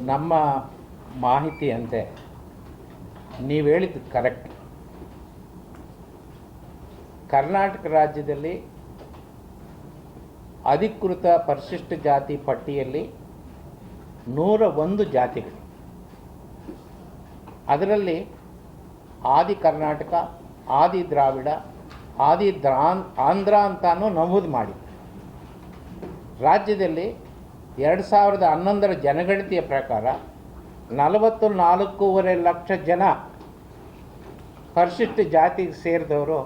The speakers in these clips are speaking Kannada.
ನಮ್ಮ ಮಾಹಿತಿಯಂತೆ ನೀವು ಹೇಳಿದ್ದು ಕರೆಕ್ಟ್ ಕರ್ನಾಟಕ ರಾಜ್ಯದಲ್ಲಿ ಅಧಿಕೃತ ಪರಿಶಿಷ್ಟ ಜಾತಿ ಪಟ್ಟಿಯಲ್ಲಿ ನೂರ ಒಂದು ಜಾತಿಗಳು. ಅದರಲ್ಲಿ ಆದಿ ಕರ್ನಾಟಕ, ಆದಿ ದ್ರಾವಿಡ, ಆದಿ ದ್ರಾನ್ ಆಂಧ್ರ ಅಂತಾನು ನಮೂದು ಮಾಡಿ ರಾಜ್ಯದಲ್ಲಿ ಎರಡು ಸಾವಿರದ ಹನ್ನೊಂದರ ಜನಗಣತಿಯ ಪ್ರಕಾರ ನಲವತ್ತು ನಾಲ್ಕೂವರೆ ಲಕ್ಷ ಜನ ಪರಿಶಿಷ್ಟ ಜಾತಿಗೆ ಸೇರಿದವರು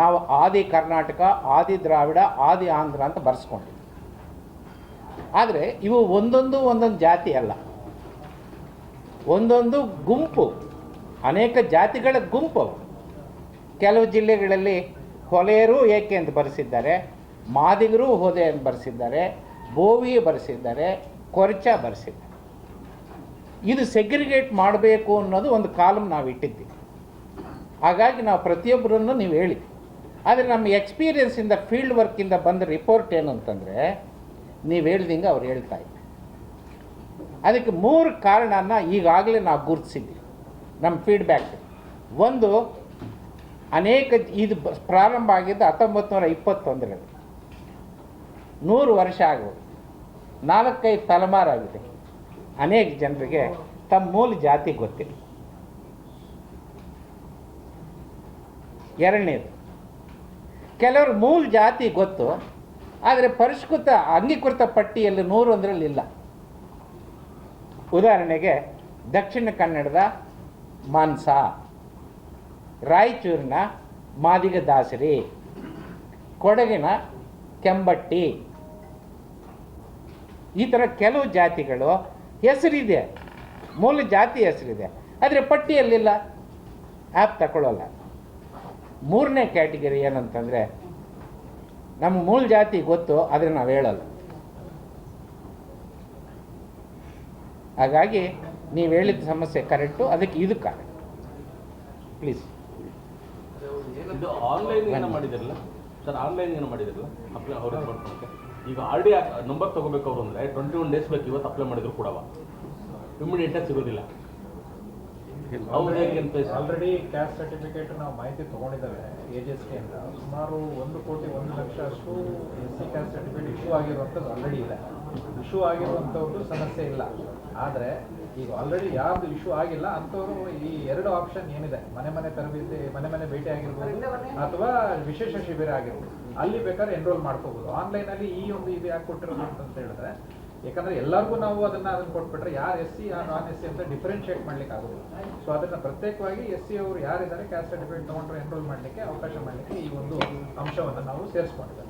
ನಾವು ಆದಿ ಕರ್ನಾಟಕ, ಆದಿ ದ್ರಾವಿಡ, ಆದಿ ಆಂಧ್ರ ಅಂತ ಬರೆಸ್ಕೊಂಡಿದ್ವಿ. ಆದರೆ ಇವು ಒಂದೊಂದು ಒಂದೊಂದು ಜಾತಿ ಅಲ್ಲ. ಒಂದೊಂದು ಗುಂಪು, ಅನೇಕ ಜಾತಿಗಳ ಗುಂಪು ಕೆಲವು ಜಿಲ್ಲೆಗಳಲ್ಲಿ ಹೊಲೆಯರು ಏಕೆ ಅಂತ ಬರೆಸಿದ್ದಾರೆ, ಮಾದಿಗರು ಹೋದೆ ಅಂತ ಬರೆಸಿದ್ದಾರೆ ಬೋವಿ ಬರೆಸಿದ್ದಾರೆ, ಕೊರಚ ಬರೆಸಿದ್ದಾರೆ. ಇದು ಸೆಗ್ರಿಗೇಟ್ ಮಾಡಬೇಕು ಅನ್ನೋದು ಒಂದು ಕಾಲಮ್ ನಾವು ಇಟ್ಟಿದ್ದೀವಿ ಹಾಗಾಗಿ ನಾವು ಪ್ರತಿಯೊಬ್ಬರನ್ನು ನೀವು ಹೇಳಿ. ಆದರೆ ನಮ್ಮ ಎಕ್ಸ್ಪೀರಿಯನ್ಸಿಂದ ಫೀಲ್ಡ್ ವರ್ಕಿಂದ ಬಂದ ರಿಪೋರ್ಟ್ ಏನು ಅಂತಂದರೆ ನೀವು ಹೇಳ್ದಂಗೆ ಅವ್ರು ಹೇಳ್ತಾ ಇದ್ದಾರೆ ಅದಕ್ಕೆ ಮೂರು ಕಾರಣನ ಈಗಾಗಲೇ ನಾವು ಗುರುತಿಸಿದ್ದೀವಿ ನಮ್ಮ ಫೀಡ್ಬ್ಯಾಕ್ ಒಂದು, ಅನೇಕ, ಇದು ಪ್ರಾರಂಭ ಆಗಿದ್ದು ಹತ್ತೊಂಬತ್ತು ನೂರ ಇಪ್ಪತ್ತೊಂದರಲ್ಲಿ. ನೂರು ವರ್ಷ ಆಗೋದು ನಾಲ್ಕೈದು ತಲೆಮಾರಾಗಿದೆ ಅನೇಕ ಜನರಿಗೆ ತಮ್ಮ ಮೂಲ ಜಾತಿ ಗೊತ್ತಿಲ್ಲ. ಎರಡನೇದು, ಕೆಲವರು ಮೂಲ ಜಾತಿ ಗೊತ್ತು, ಆದರೆ ಪರಿಷ್ಕೃತ ಅಂಗೀಕೃತ ಪಟ್ಟಿಯಲ್ಲಿ ನೂರು ಒಂದರಲ್ಲಿ ಇಲ್ಲ. ಉದಾಹರಣೆಗೆ, ದಕ್ಷಿಣ ಕನ್ನಡದ ಮಾನ್ಸ, ರಾಯಚೂರಿನ ಮಾದಿಗ ದಾಸರಿ ಕೊಡಗಿನ ಕೆಂಬಟ್ಟಿ ಈ ಥರ ಕೆಲವು ಜಾತಿಗಳು ಹೆಸರಿದೆ. ಮೂಲ ಜಾತಿ ಹೆಸರಿದೆ. ಆದರೆ ಪಟ್ಟಿಯಲ್ಲಿಲ್ಲ. ಆ್ಯಪ್ ತಗೊಳ್ಳೋಲ್ಲ ಮೂರನೇ ಕ್ಯಾಟಗರಿ ಏನಂತಂದರೆ ನಮ್ಮ ಮೂಲ ಜಾತಿ ಗೊತ್ತು, ಆದರೆ ನಾವು ಹೇಳಲ್ಲ. ಹಾಗಾಗಿ ನೀವು ಹೇಳಿದ ಸಮಸ್ಯೆ ಕರೆಕ್ಟು, ಅದಕ್ಕೆ ಇದು ಕಾರಣ. ಪ್ಲೀಸ್ ಆನ್ಲೈನ್ ಮಾಡಿದಿರಲ್ಲ? ಸರ್ ಆನ್ಲೈನ್ ಏನೋ ಮಾಡಿದಿರಲ್ಲ? ಈಗ ಆರ್ ಡಿ ನಂಬರ್ ತಗೋಬೇಕು ಅವರು ಅಂದ್ರೆ ಟ್ವೆಂಟಿ ಒನ್ ಡೇಸ್ ಬೇಕು ಇವತ್ತು ಅಪ್ಲೈ ಮಾಡಿದ್ರು ಕೂಡ ಇಮಿಡಿಯೇಟ್ ಆಗಿ ಸಿಗೋದಿಲ್ಲ. ಆಲ್ರೆಡಿ ಕ್ಯಾಸ್ಟ್ ಸರ್ಟಿಫಿಕೇಟ್ ನಾವು ಮಾಹಿತಿ ತಗೊಂಡಿದ್ದೇವೆ ಅಂತ ಸುಮಾರು ಒಂದು ಕೋಟಿ ಒಂದು ಲಕ್ಷ ಅಷ್ಟು S C caste certificate issue ಆಗಿರುವಂಥದ್ದು ಆಲ್ರೆಡಿ ಇದೆ. ಇಶ್ಯೂ ಆಗಿರುವಂಥವ್ರದ್ದು ಸಮಸ್ಯೆ ಇಲ್ಲ. ಆದರೆ ಈಗ ಆಲ್ರೆಡಿ ಯಾವ್ದು ಇಶ್ಯೂ ಆಗಿಲ್ಲ ಅಂಥವ್ರು ಈ ಎರಡು ಆಪ್ಷನ್ ಏನಿದೆ? ಮನೆ ಮನೆ ತರಬೇತಿ, ಮನೆ ಮನೆ ಭೇಟಿ ಆಗಿರ್ಬೋದು ಅಥವಾ ವಿಶೇಷ ಶಿಬಿರ ಆಗಿರ್ಬೋದು. ಅಲ್ಲಿ ಬೇಕಾದ್ರೆ ಎನ್ರೋಲ್ ಮಾಡ್ಕೋಬೋದು. ಆನ್ಲೈನಲ್ಲಿ ಈ ಒಂದು ಇದು ಯಾಕೆ ಕೊಟ್ಟಿರೋದು ಅಂತ ಹೇಳಿದ್ರೆ ಯಾಕಂದ್ರೆ ಎಲ್ಲರಿಗೂ ನಾವು ಅದನ್ನ ಅದನ್ನ ಕೊಟ್ಬಿಟ್ರೆ ಯಾರು ಎಸ್ ಸಿ ಯಾರು ನಾನ್ ಎಸ್ ಸಿ ಅಂತ ಡಿಫ್ರೆನ್ಶಿಯೇಟ್ ಮಾಡ್ಲಿಕ್ಕೆ ಆಗೋದು ಸೊ ಅದನ್ನ ಪ್ರತ್ಯೇಕವಾಗಿ ಎಸ್ ಸಿ ಅವರು ಯಾರಿದ್ದಾರೆ ಕ್ಯಾಸ್ಟ್ ಸರ್ಟಿಫಿಕೇಟ್ ತಗೊಂಡ್ರೆ ಎನ್ರೋಲ್ ಮಾಡ್ಲಿಕ್ಕೆ ಅವಕಾಶ ಮಾಡ್ಲಿಕ್ಕೆ ಈ ಒಂದು ಅಂಶವನ್ನು ನಾವು ಸೇರಿಸ್ಕೊಂಡಿದ್ದೇವೆ.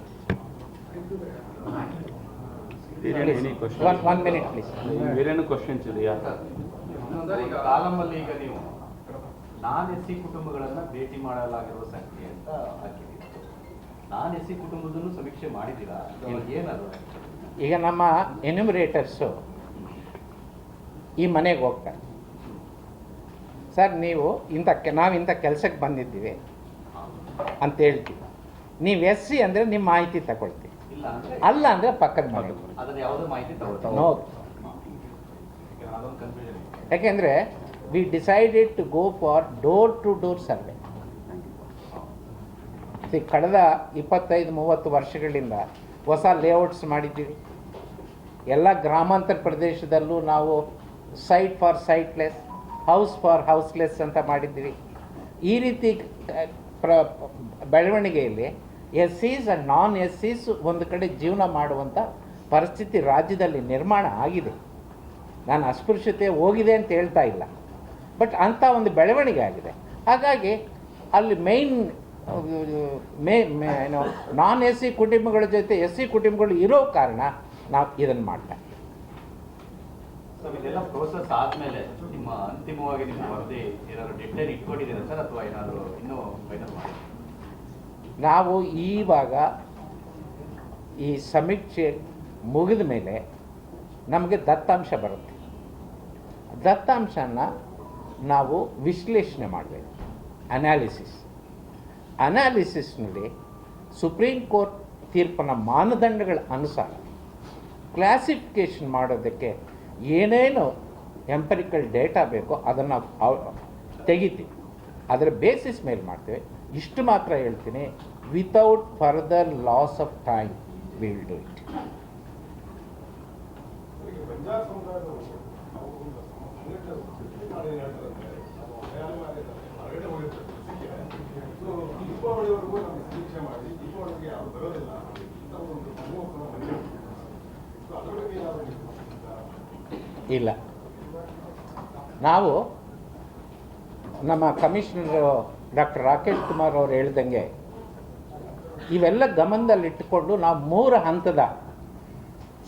ಒನ್ ಒನ್ ಮಿನಿಟ್ ಪ್ಲೀಸ್ ಬೇರೇನು ಕ್ವಶನ್ಸ್ ಇದೆಯಾ ಸರ್ ಈಗ ಕಾಲಮಲ್ಲಿ ಈಗ ನೀವು ನಾನ್ ಎಸ್ ಸಿ ಕುಟುಂಬಗಳನ್ನ ಭೇಟಿ ಮಾಡಲಾಗಿರುವ ಸಂಖ್ಯೆ ಅಂತ ಹಾಕಿದ್ದೀವಿ ನಾನ್ ಎಸ್ ಸಿ ಕುಟುಂಬದಲ್ಲೂ ಸಮೀಕ್ಷೆ ಮಾಡಿದ್ದೀರಾ? ಏನದು ಈಗ ನಮ್ಮ ಎನ್ಯುಮರೇಟರ್ಸು ಈ ಮನೆಗೆ ಹೋಗ್ತಾರೆ. ಸರ್ ನೀವು ಇಂಥ ನಾವು ಇಂಥ ಕೆಲಸಕ್ಕೆ ಬಂದಿದ್ದೀವಿ ಅಂತ ಹೇಳ್ತೀವಿ. ನೀವು ಎಸ್ ಸಿ ಅಂದರೆ ನಿಮ್ಮ ಮಾಹಿತಿ ತಗೊಳ್ತೀವಿ. ಅಲ್ಲ ಅಂದ್ರೆ ಪಕ್ಕದ ಮನೆ. ಯಾಕೆಂದ್ರೆ we decided to go for door to door survey ಕಳೆದ ಇಪ್ಪತ್ತೈದು ಮೂವತ್ತು ವರ್ಷಗಳಿಂದ ಹೊಸ ಲೇಔಟ್ಸ್ ಮಾಡಿದ್ದೀವಿ. ಎಲ್ಲ ಗ್ರಾಮಾಂತರ ಪ್ರದೇಶದಲ್ಲೂ ನಾವು site for siteless house for houseless ಅಂತ ಮಾಡಿದ್ದೀವಿ. ಈ ರೀತಿ ಪ್ರ ಬೆಳವಣಿಗೆಯಲ್ಲಿ S Cs and non S Cs ಒಂದು ಕಡೆ ಜೀವನ ಮಾಡುವಂಥ ಪರಿಸ್ಥಿತಿ ರಾಜ್ಯದಲ್ಲಿ ನಿರ್ಮಾಣ ಆಗಿದೆ. ನಾನು ಅಸ್ಪೃಶ್ಯತೆ ಹೋಗಿದೆ ಅಂತ ಹೇಳ್ತಾ ಇಲ್ಲ. ಬಟ್ ಅಂಥ ಒಂದು ಬೆಳವಣಿಗೆ ಆಗಿದೆ. ಹಾಗಾಗಿ ಅಲ್ಲಿ ಮೈನ್ ಮೇ ಏನು ನಾನ್ ಎಸ್ ಸಿ ಕುಟುಂಬಗಳ ಜೊತೆ ಎಸ್ ಸಿ ಕುಟುಂಬಗಳು ಇರೋ ಕಾರಣ ನಾವು ಇದನ್ನು ಮಾಡ್ತಾ ಪ್ರೋಸೆಸ್ ನಾವು ಈವಾಗ ಈ ಸಮೀಕ್ಷೆ ಮುಗಿದ ಮೇಲೆ ನಮಗೆ ದತ್ತಾಂಶ ಬರುತ್ತೆ. ದತ್ತಾಂಶನ ನಾವು ವಿಶ್ಲೇಷಣೆ ಮಾಡಬೇಕು. ಅನಾಲಿಸಿಸ್ ಅನಾಲಿಸಿಸ್ನಲ್ಲಿ ಸುಪ್ರೀಂ ಕೋರ್ಟ್ ತೀರ್ಪಿನ ಮಾನದಂಡಗಳ ಅನುಸಾರ ಕ್ಲಾಸಿಫಿಕೇಷನ್ ಮಾಡೋದಕ್ಕೆ ಏನೇನು ಎಂಪರಿಕಲ್ ಡೇಟಾ ಬೇಕೋ ಅದನ್ನು ತೆಗಿತೀವಿ. ಅದರ ಬೇಸಿಸ್ ಮೇಲೆ ಮಾಡ್ತೇವೆ. ಇಷ್ಟು ಮಾತ್ರ ಹೇಳ್ತೀನಿ. ಒಂದು ಸಮೂಹವನ್ನು ಮನೆ ಸೊ ಅದ್ರ ಬಗ್ಗೆ ಏನಾದರೂ ನೀವು ಗಮನಿಸಿದ್ದೀರಾ? ಇಲ್ಲ. ನಾವು ನಮ್ಮ ಕಮಿಷನರ್ ಡಾಕ್ಟರ್ ರಾಕೇಶ್ ಕುಮಾರ್ ಅವರು ಹೇಳ್ದಂಗೆ ಇವೆಲ್ಲ ಗಮನದಲ್ಲಿಟ್ಟುಕೊಂಡು ನಾವು ಮೂರು ಹಂತದ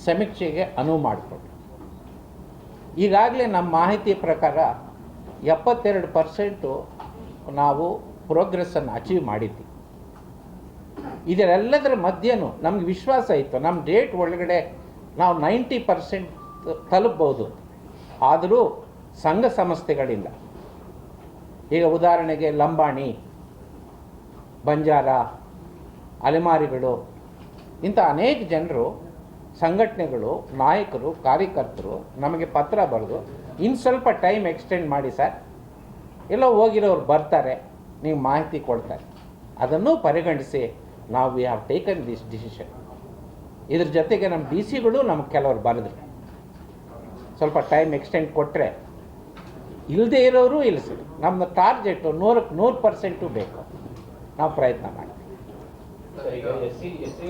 ಸಮೀಕ್ಷೆಗೆ ಅನುವು ಮಾಡಿಕೊಂಡು. ಈಗಾಗಲೇ ನಮ್ಮ ಮಾಹಿತಿ ಪ್ರಕಾರ ಎಪ್ಪತ್ತೆರಡು ಪರ್ಸೆಂಟು ನಾವು ಪ್ರೋಗ್ರೆಸ್ಸನ್ನು ಅಚೀವ್ ಮಾಡಿದ್ವಿ. ಇದರೆಲ್ಲದರ ಮಧ್ಯೆನೂ ನಮ್ಗೆ ವಿಶ್ವಾಸ ಇತ್ತು. ನಮ್ಮ ಡೇಟ್ ಒಳಗಡೆ ನಾವು ನೈಂಟಿ ಪರ್ಸೆಂಟ್ ತಲುಪ್ಬೋದು. ಆದರೂ ಸಂಘ ಸಂಸ್ಥೆಗಳಿಂದ ಈಗ ಉದಾಹರಣೆಗೆ ಲಂಬಾಣಿ, ಬಂಜಾರ ಅಲೆಮಾರಿಗಳು. ಇಂಥ ಅನೇಕ ಜನರು, ಸಂಘಟನೆಗಳು, ನಾಯಕರು, ಕಾರ್ಯಕರ್ತರು ನಮಗೆ ಪತ್ರ ಬರೆದು ಇನ್ನು ಸ್ವಲ್ಪ ಟೈಮ್ ಎಕ್ಸ್ಟೆಂಡ್ ಮಾಡಿ ಸರ್, ಎಲ್ಲೋ ಹೋಗಿರೋರು ಬರ್ತಾರೆ, ನೀವು ಮಾಹಿತಿ ಕೊಡ್ತಾರೆ. ಅದನ್ನು ಪರಿಗಣಿಸಿ ನಾವು we have taken this decision. ಇದ್ರ ಜೊತೆಗೆ ನಮ್ಮ ಡಿ ಸಿಗಳು ನಮ್ಗೆ ಕೆಲವರು ಬರೆದ್ರು. ಸ್ವಲ್ಪ ಟೈಮ್ ಎಕ್ಸ್ಟೆಂಡ್ ಕೊಟ್ಟರೆ ಇಲ್ಲದೆ ಇರೋರು ಇಲ್ಲ ಸರ್. ನಮ್ಮ ಟಾರ್ಗೆಟು ನೂರಕ್ಕೆ ನೂರು ಪರ್ಸೆಂಟು ಬೇಕು. ನಾವು ಪ್ರಯತ್ನ ಮಾಡ್ತೀವಿ ಈಗ ಎಸ್ ಸಿ ಎಸ್ ಸಿ